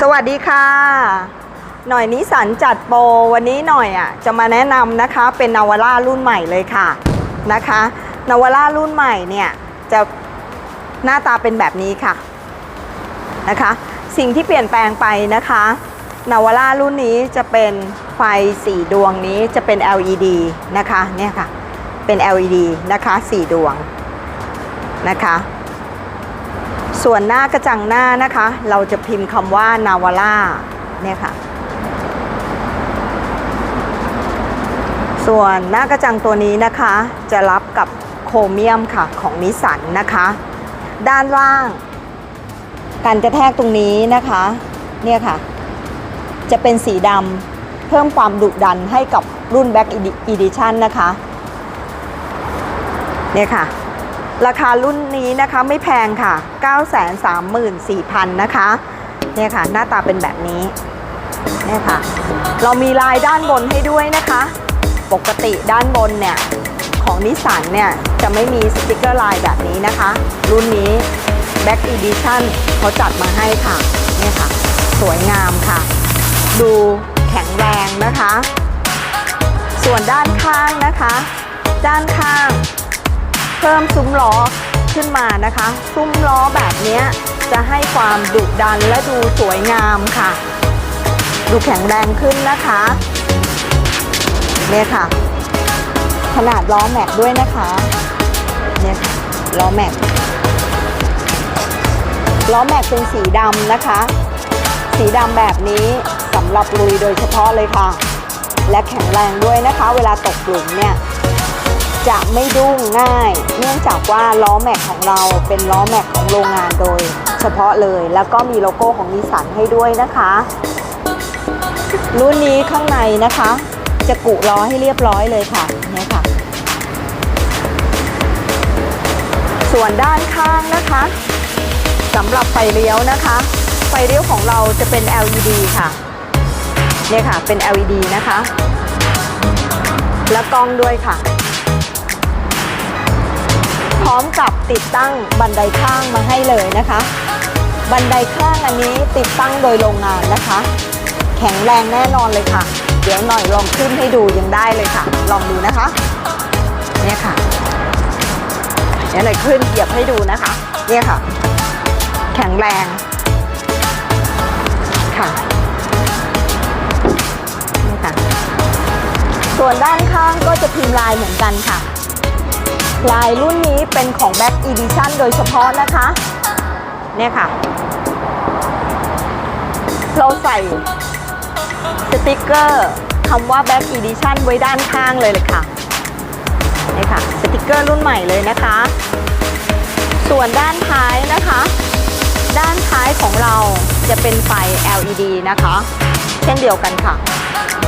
สวัสดีค่ะ หน่อยนิสันจัดโปรวันนี้หน่อยอะจะมาแนะนำนะคะเป็นนาวาร่ารุ่นใหม่เลยค่ะนะคะนาวาร่ารุ่นใหม่เนี่ยจะหน้าตาเป็นแบบนี้ค่ะนะคะ สิ่งที่เปลี่ยนแปลงไปนะคะนาวาร่ารุ่นนี้จะเป็นไฟ4ดวงนี้จะเป็น LED นะคะเนี่ยค่ะเป็น LED นะคะ4ดวงนะคะ ส่วนหน้ากระจังหน้านะคะ เราจะพิมพ์คำว่านาวาร่าเนี่ยค่ะ ส่วนหน้ากระจังตัวนี้นะคะ จะรับกับโครเมียมค่ะของนิสสันนะคะ ด้านล่างการกระแทกตรงนี้นะคะ เนี่ยค่ะ จะเป็นสีดำเพิ่มความดุดันให้กับรุ่น Back Edition นะคะ เนี่ยค่ะ ราคารุ่นนี้นะคะไม่แพงค่ะ 934,000 นะคะเนี่ยค่ะ หน้าตาเป็นแบบนี้เนี่ยค่ะ เรามีลายด้านบนให้ด้วยนะคะ ปกติด้านบนเนี่ย ของนิสสันเนี่ย จะไม่มีสติกเกอร์ลายแบบนี้นะคะ รุ่นนี้ Back Edition เขาจัดมาให้ค่ะเนี่ยค่ะ สวยงามค่ะ ดูแข็งแรงนะคะ ส่วนด้านข้างนะคะ ด้านข้าง พิ่มซุ้มล้อขึ้นมานะคะ ซุ้มล้อแบบนี้จะให้ความดุดันและดูสวยงามค่ะ ดูแข็งแรงขึ้นนะคะเนี่ยค่ะ ขนาดล้อแม็กด้วยนะคะเนี่ยค่ะล้อแม็กล้อแม็กเป็นสีดำนะคะ สีดำแบบนี้สำหรับลุยโดยเฉพาะเลยค่ะ และแข็งแรงด้วยนะคะ เวลาตกหลุมเนี่ย จะไม่ดุ้งง่าย เนื่องจากว่าล้อแม็กของเราเป็นล้อแม็กของโรงงานโดย เฉพาะเลยแล้วก็มีโลโก้ของนิสสันให้ด้วยนะคะ รุ่นนี้ข้างในนะคะ จะกุล้อให้เรียบร้อยเลยค่ะเนี่ยค่ะ ส่วนด้านข้างนะคะสำหรับไฟเลี้ยวนะคะ ไฟเลี้ยวของเราจะเป็น LED ค่ะเนี่ยค่ะเป็น LED นะคะ และกล้องด้วยค่ะ พร้อมกับติดตั้งบันไดข้างมาให้เลยนะคะ บันไดข้างอันนี้ติดตั้งโดยโรงงานนะคะ แข็งแรงแน่นอนเลยค่ะ เดี๋ยวหน่อยลองขึ้นให้ดูยังได้เลยค่ะ ลองดูนะคะเนี่ยค่ะเดี๋ยวหน่อยขึ้นเหยียบให้ดูนะคะเนี่ยค่ะ แข็งแรงค่ะนี่ค่ะ ส่วนด้านข้างก็จะพิมพ์ลายเหมือนกันค่ะ ลายรุ่นนี้เป็นของ Back Edition โดยเฉพาะนะคะ เนี่ยค่ะ เราใส่สติกเกอร์คำว่า Back Edition ไว้ด้านข้างเลยเลยค่ะนี่ค่ะสติกเกอร์รุ่นใหม่เลยนะคะ ส่วนด้านท้ายนะคะ ด้านท้ายของเราจะเป็นไฟ LED นะคะ เช่นเดียวกันค่ะ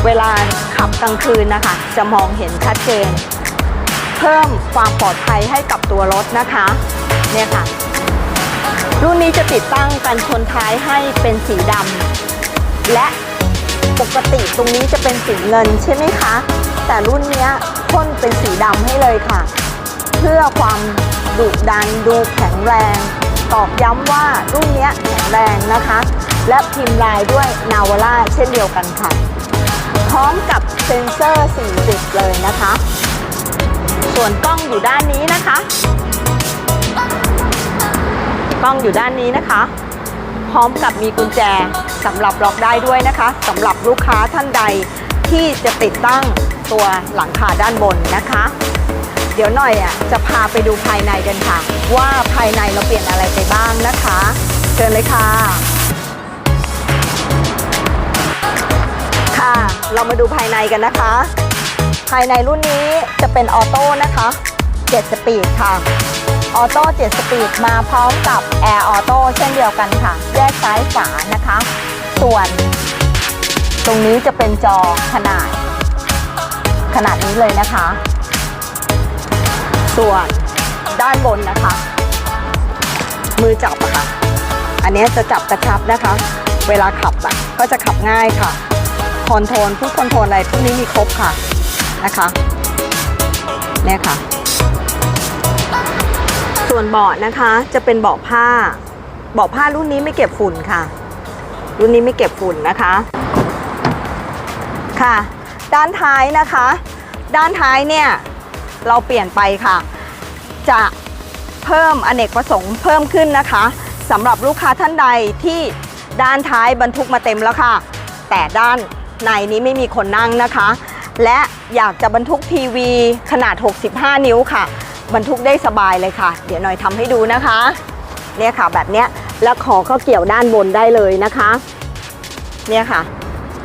เวลาขับกลางคืนนะคะ จะมองเห็นชัดเจน เพิ่มความปลอดภัยให้กับตัวรถนะคะเนี่ยค่ะ รุ่นนี้จะติดตั้งกันชนท้ายให้เป็นสีดำและปกติตรงนี้จะเป็นสีเงินใช่ไหมคะ แต่รุ่นนี้พ่นเป็นสีดำให้เลยค่ะ เพื่อความดุดันดูแข็งแรง ตอกย้ำว่ารุ่นนี้แข็งแรงนะคะ และพิมพ์ลายด้วยนาวาร่าเช่นเดียวกันค่ะ พร้อมกับเซ็นเซอร์4จุดเลยนะคะ วนกล้องอยู่ด้านนี้นะคะ กล้องอยู่ด้านนี้นะคะ พร้อมกับมีกุญแจสำหรับล็อกได้ด้วยนะคะสำหรับลูกค้าท่านใดที่จะติดตั้งตัวหลังคาด้านบนนะคะ เดี๋ยวหน่อยอะจะพาไปดูภายในกันค่ะ ว่าภายในเราเปลี่ยนอะไรไปบ้างนะคะ เชิญเลยค่ะค่ะ เรามาดูภายในกันนะคะ ภายในรุ่นนี้จะเป็นออโต้นะคะ 7 สปีดค่ะ ออโต้ 7 สปีดมาพร้อมกับแอร์ออโต้เช่นเดียวกันค่ะ แยกซ้ายฝานะคะ ส่วน ตรงนี้จะเป็นจอขนาด ขนาดนี้เลยนะคะ ส่วนด้านบนนะคะ มือจับค่ะ อันนี้จะจับกระชับนะคะ เวลาขับอะก็จะขับง่ายค่ะคอนโทรลผู้คอนโทรลอะไรพวกนี้มีครบค่ะ นะคะเนี่ยค่ะ ส่วนเบาะนะคะจะเป็นเบาะผ้าเบาะผ้ารุ่นนี้ไม่เก็บฝุ่นค่ะ รุ่นนี้ไม่เก็บฝุ่นนะคะ ค่ะ ด้านท้ายนะคะ ด้านท้ายเนี่ยเราเปลี่ยนไปค่ะ จะเพิ่มอเนกประสงค์เพิ่มขึ้นนะคะสำหรับลูกค้าท่านใดที่ด้านท้ายบรรทุกมาเต็มแล้วค่ะ แต่ด้านในนี้ไม่มีคนนั่งนะคะ และ อยากจะบรรทุกทีวีขนาด 65 นิ้วค่ะ บรรทุกได้สบายเลยค่ะ เดี๋ยวหน่อยทำให้ดูนะคะ เนี่ยค่ะแบบเนี้ยแล้วขอก็เกี่ยวด้านบนได้เลยนะคะ เนี่ยค่ะ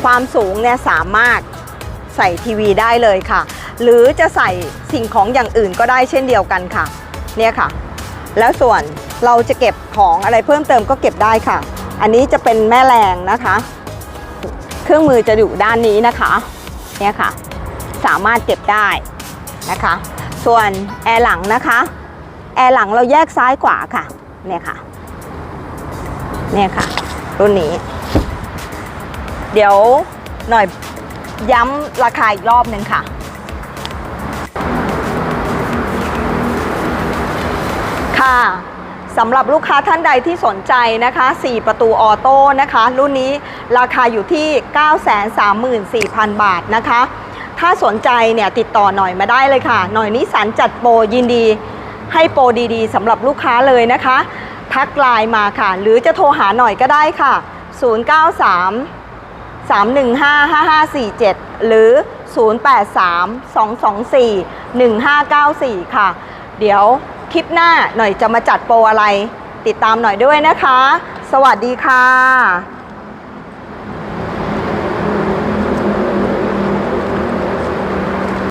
ความสูงเนี่ยสามารถใส่ทีวีได้เลยค่ะ หรือจะใส่สิ่งของอย่างอื่นก็ได้เช่นเดียวกันค่ะ เนี่ยค่ะ แล้วส่วนเราจะเก็บของอะไรเพิ่มเติมก็เก็บได้ค่ะ อันนี้จะเป็นแม่แรงนะคะ เครื่องมือจะอยู่ด้านนี้นะคะ เนี่ยค่ะ สามารถเก็บได้นะคะ ส่วนแอร์หลังนะคะ แอร์หลังเราแยกซ้ายขวาค่ะ เนี่ยค่ะ เนี่ยค่ะ รุ่นนี้ เดี๋ยวหน่อยย้ำราคาอีกรอบหนึ่งค่ะค่ะสำหรับลูกค้าท่านใดที่สนใจนะคะ 4 ประตูออโต้นะคะ รุ่นนี้ราคาอยู่ที่ 934,000 บาทนะคะ ถ้าสนใจเนี่ยติดต่อหน่อยมาได้เลยค่ะ หน่อยนิสันจัดโปรยินดี ให้โปรดีๆสำหรับลูกค้าเลยนะคะ ทักไลน์มาค่ะ หรือจะโทรหาหน่อยก็ได้ค่ะ 093 315-5547 หรือ 083-224-1594 ค่ะ เดี๋ยวคลิปหน้าหน่อยจะมาจัดโปรอะไร ติดตามหน่อยด้วยนะคะ สวัสดีค่ะ